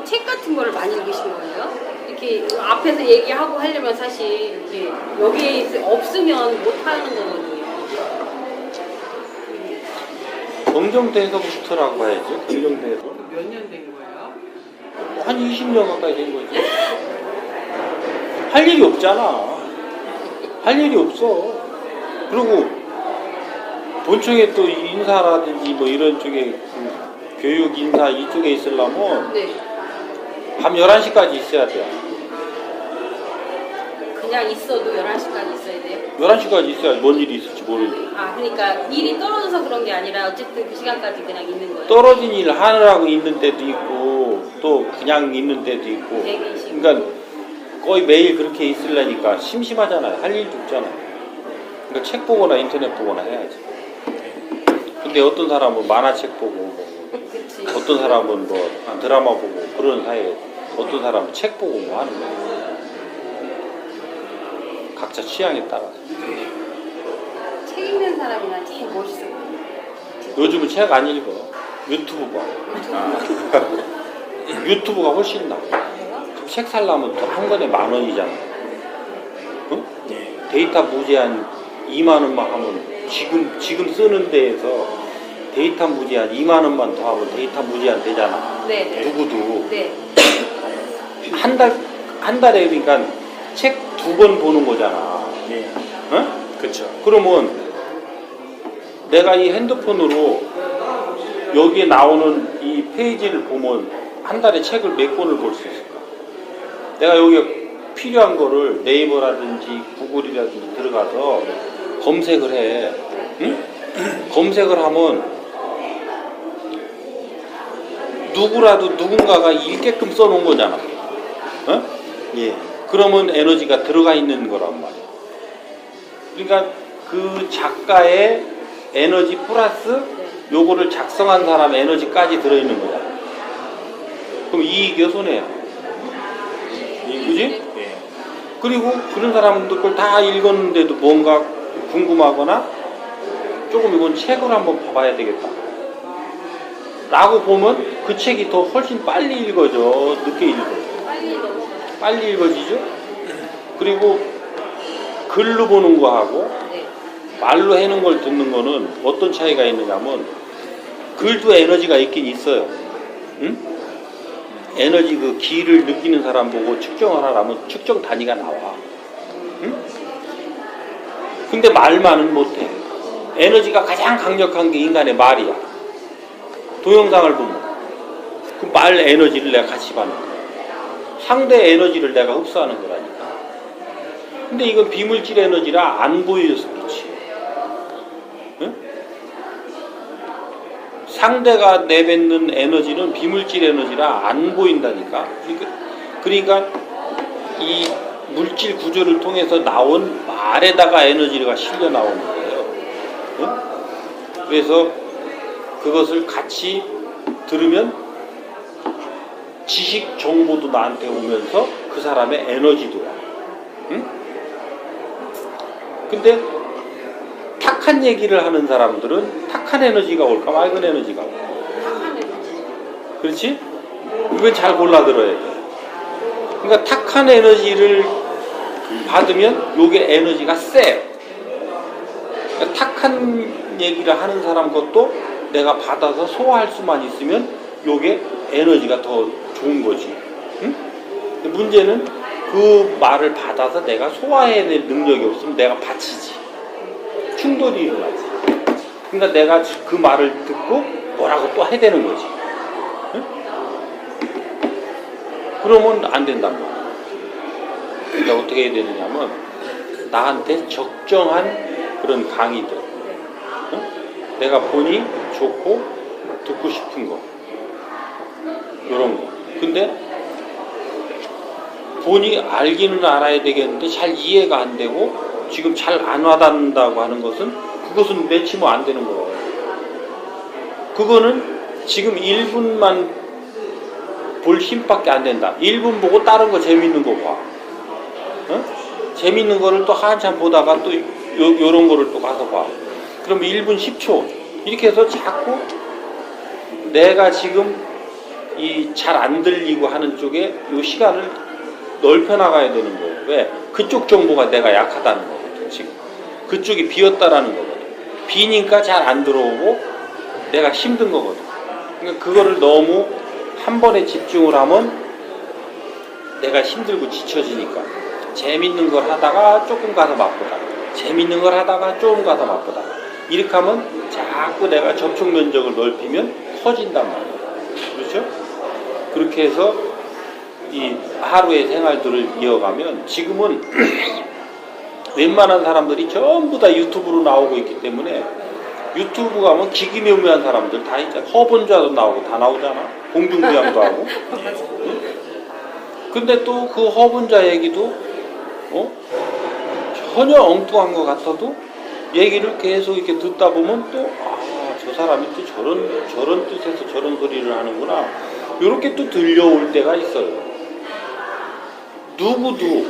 그책 같은 거를 많이 읽으신 거예요? 이렇게 앞에서 얘기하고 하려면 사실 이렇게 여기에 있- 없으면 못 하는 거거든요. 경정대에서부터라고 해야죠. 경정대에서. 몇 년 된 거예요? 한 20년 가까이 된 거지. 할 일이 없잖아. 할 일이 없어. 그리고 본청에 또 인사라든지 뭐 이런 쪽에 그 교육 인사 이쪽에 있으려면 네. 밤 11시까지 있어야 돼. 그냥 있어도 11시까지 있어야 돼요? 11시까지 있어야 뭔 일이 있을지 모르지. 아, 그러니까 일이 떨어져서 그런 게 아니라 어쨌든 그 시간까지 그냥 있는 거예요? 떨어진 일 하느라고 있는 때도 있고 또 그냥 있는 때도 있고 되게 쉬고. 그러니까 거의 매일 그렇게 있으려니까 심심하잖아요 할 일도 없잖아요 그러니까 책 보거나 인터넷 보거나 해야지 근데 어떤 사람은 만화책 보고 뭐 그치. 어떤 사람은 뭐 드라마 보고 그런 사이에 어떤 사람은 책 보고 뭐 하는 거예요 각자 취향에 따라서 책 읽는 사람이나 제일 멋있어. 요즘은 책 안 읽어 유튜브 봐 유튜브가 훨씬 나아 그래요? 책 살려면 또한 권에 만 원이잖아. 응? 데이터 무제한 2만 원만 하면 지금 지금 쓰는 데에서 데이터 무제한 2만 원만 더 하면 데이터 무제한 되잖아. 네. 네. 누구도 네. 한 달 한 달에 그러니까 책 두 번 보는 거잖아. 네. 응? 그렇죠. 그러면 내가 이 핸드폰으로 여기에 나오는 이 페이지를 보면 한 달에 책을 몇 권을 볼 수 있을까? 내가 여기 필요한 거를 네이버라든지 구글이라든지 들어가서 검색을 해. 응? 검색을 하면 누구라도 누군가가 읽게끔 써놓은 거잖아. 어? 예. 그러면 에너지가 들어가 있는 거란 말이야. 그러니까 그 작가의 에너지 플러스 요거를 작성한 사람의 에너지까지 들어있는 거야. 그럼 이익이야 손해야. 그지? 예. 그리고 그런 사람들 걸다 읽었는데도 뭔가 궁금하거나 조금 이건 책을 한번 봐봐야 되겠다. 라고 보면 그 책이 더 훨씬 빨리 읽어져. 늦게 읽어. 빨리 넘어가. 빨리 읽어지죠? 그리고 글로 보는 거하고 네. 말로 해는 걸 듣는 거는 어떤 차이가 있느냐면 글도 에너지가 있긴 있어요. 응? 에너지 그 기를 느끼는 사람 보고 측정을 하라면 측정 단위가 나와. 응? 근데 말만은 못해. 에너지가 가장 강력한 게 인간의 말이야. 동영상을 보면 그 말 에너지를 내가 같이 받는 거야. 상대 에너지를 내가 흡수하는 거라니까. 근데 이건 비물질 에너지라 안 보여서 그렇지. 응? 상대가 내뱉는 에너지는 비물질 에너지라 안 보인다니까. 그러니까, 그러니까 이 물질 구조를 통해서 나온 말에다가 에너지가 실려 나오는 거예요. 응? 그래서 그것을 같이 들으면 지식 정보도 나한테 오면서 그 사람의 에너지도 와. 응? 근데 탁한 얘기를 하는 사람들은 탁한 에너지가 올까 맑은 에너지가 올까 탁한 에너지. 그렇지? 이건 잘 골라 들어야 돼. 그러니까 탁한 에너지를 받으면 요게 에너지가 세요. 그러니까 탁한 얘기를 하는 사람 것도 내가 받아서 소화할 수만 있으면 요게 에너지가 더 좋은 거지. 응? 근데 문제는 그 말을 받아서 내가 소화해낼 능력이 없으면 내가 바치지. 충돌이 일어나지. 그러니까 내가 그 말을 듣고 뭐라고 또 해야 되는 거지. 응? 그러면 안 된단 말이야. 그러니까 어떻게 해야 되느냐면 나한테 적정한 그런 강의들. 응? 내가 보니 좋고 듣고 싶은 거. 이런 거. 근데 본이 알기는 알아야 되겠는데 잘 이해가 안 되고 지금 잘 안 와닿는다고 하는 것은 그것은 맺히면 안 되는 거예요. 그거는 지금 1분만 볼 힘밖에 안 된다. 1분 보고 다른 거 재밌는 거 봐. 어? 재밌는 거를 또 한참 보다가 또 요, 요런 거를 또 가서 봐. 그럼 1분 10초. 이렇게 해서 자꾸 내가 지금 이 잘 안 들리고 하는 쪽에 요 시간을 넓혀 나가야 되는 거예요. 왜? 그쪽 정보가 내가 약하다는 거거든, 지금. 그쪽이 비었다라는 거거든. 비니까 잘 안 들어오고 내가 힘든 거거든. 그러니까 그거를 너무 한 번에 집중을 하면 내가 힘들고 지쳐지니까 재밌는 걸 하다가 조금 가서 바쁘다. 재밌는 걸 하다가 조금 가서 바쁘다. 이렇게 하면 자꾸 내가 접촉 면적을 넓히면 커진단 말이에요. 그렇죠? 그렇게 해서 이 하루의 생활들을 이어가면 지금은 웬만한 사람들이 전부 다 유튜브로 나오고 있기 때문에 유튜브 가면 기기묘묘한 사람들 다 있잖아. 허본자도 나오고 다 나오잖아. 공중부양도 하고. 근데 또 그 허분자 얘기도 어? 전혀 엉뚱한 것 같아도 얘기를 계속 이렇게 듣다 보면 또 아 저 사람이 또 저런 저런 뜻에서 저런 소리를 하는구나 이렇게 또 들려올 때가 있어요. 누구도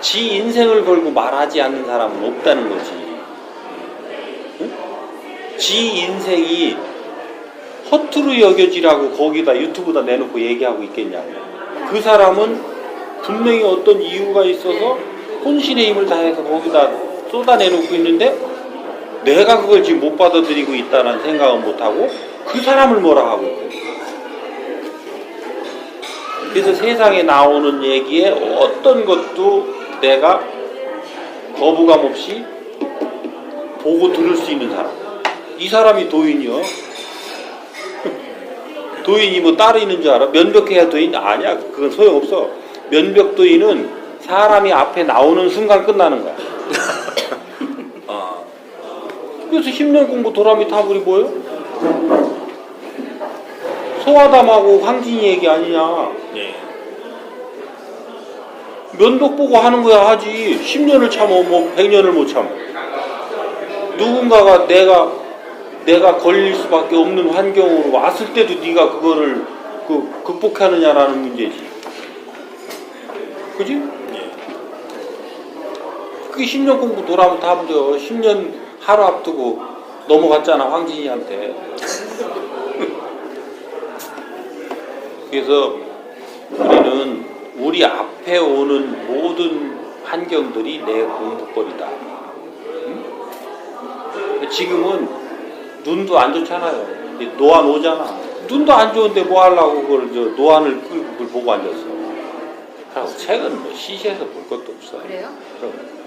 지 인생을 걸고 말하지 않는 사람은 없다는 거지. 응? 지 인생이 허투루 여겨지라고 거기다 유튜브다 내놓고 얘기하고 있겠냐고. 그 사람은 분명히 어떤 이유가 있어서 혼신의 힘을 다해서 거기다 쏟아내놓고 있는데 내가 그걸 지금 못 받아들이고 있다는 생각은 못하고 그 사람을 뭐라 하고 있고. 그래서 세상에 나오는 얘기에 어떤 것도 내가 거부감 없이 보고 들을 수 있는 사람. 이 사람이 도인이요. 도인이 뭐 따로 있는 줄 알아? 면벽해야 도인? 아니야. 그건 소용없어. 면벽 도인은 사람이 앞에 나오는 순간 끝나는 거야. 아, 그래서 10년 공부 도라미 타불이 뭐예요? 소아담하고 황진이 얘기 아니냐. 네. 면도ቅ 보고 하는 거야 하지. 10년을 참어, 뭐 100년을 못 참어. 누군가가 내가 내가 걸릴 수밖에 없는 환경으로 왔을 때도 네가 그거를 그 극복하느냐라는 문제지. 그지? 네. 그게 10년 공부 돌아오면 다 무려 10년 하루 앞두고 넘어갔잖아 황진이한테. 그래서 우리는 우리 앞에 오는 모든 환경들이 내 공부거리다. 응? 지금은 눈도 안 좋잖아요. 노안 오잖아. 눈도 안 좋은데 뭐 하려고 그걸 저 노안을 그걸 보고 앉았어. 책은 뭐 시시해서 볼 것도 없어. 그래요? 그럼